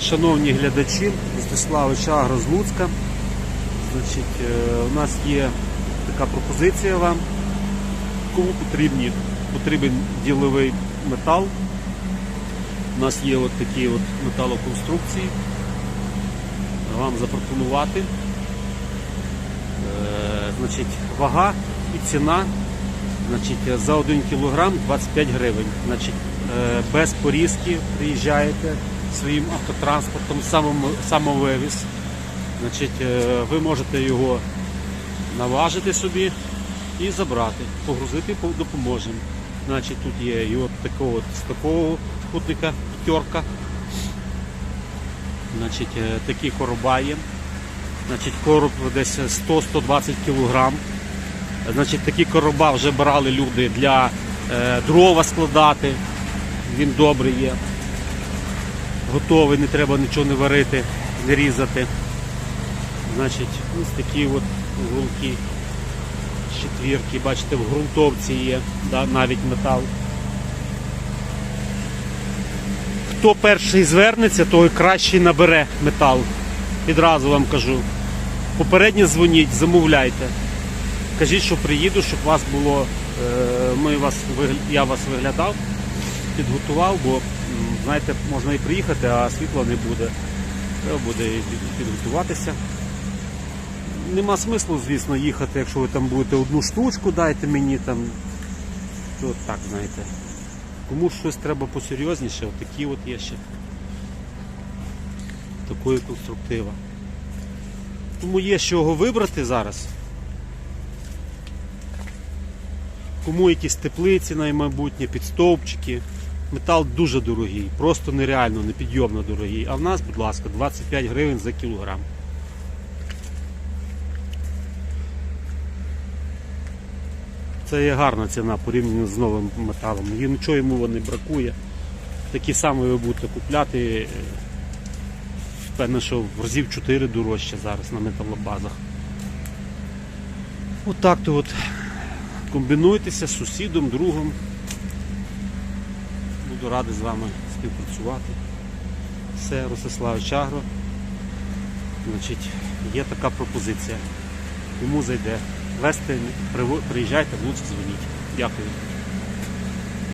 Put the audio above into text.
Шановні глядачі, Мстиславич Агро з Луцька. Значить, е, у нас є така пропозиція вам. Кому потрібні, потрібен діловий метал. У нас є от такі от металоконструкції. Вам запропонувати. Е, Значить, вага і ціна значить, за 1 кг 25 гривень. Значить, е, без порізки приїжджаєте своїм автотранспортом, самовивіз. Значить, е, ви можете його наважити собі і забрати, погрузити по- допоможемо. Значить, тут є і от такого, з такого спутника п'ятерка. Значить, е, такі короба є. Значить, короб десь 100-120 кг. Значить, такі короба вже брали люди для е, дрова складати. Він добрий є. Готовий, не треба нічого не варити, не різати. Значить, ось такі от гулки, четвірки, бачите, в ґрунтовці є, да, навіть метал. Хто перший звернеться, той кращий набере метал. Відразу вам кажу. Попередньо дзвоніть, замовляйте. Кажіть, що приїду, щоб вас було. е, Ми вас я вас виглядав, підготував, бо знаєте, можна і приїхати, а світла не буде. Треба буде підготуватися. Нема смислу, звісно, їхати, якщо ви там будете одну штучку, дайте мені там. То так, знаєте. Комусь щось треба посерйозніше, отакі от є ще. Такої конструктива. Тому є з чого вибрати зараз. Кому якісь теплиці на майбутнє, підстовпчики. Метал дуже дорогий, просто нереально, непідйомно дорогий. А в нас, будь ласка, 25 гривень за кілограм. Це є гарна ціна порівняно з новим металом. І нічого йому не бракує. Такі самі ви будете купляти. е, Впевнений, що в разів 4 дорожче зараз на металобазах. Отак то от комбінуйтеся з сусідом, другом. Буду радий з вами співпрацювати. Це Ростислав Чагро. Значить, є така пропозиція. Кому зайде. Вести, приїжджайте, в дзвоніть. Дякую.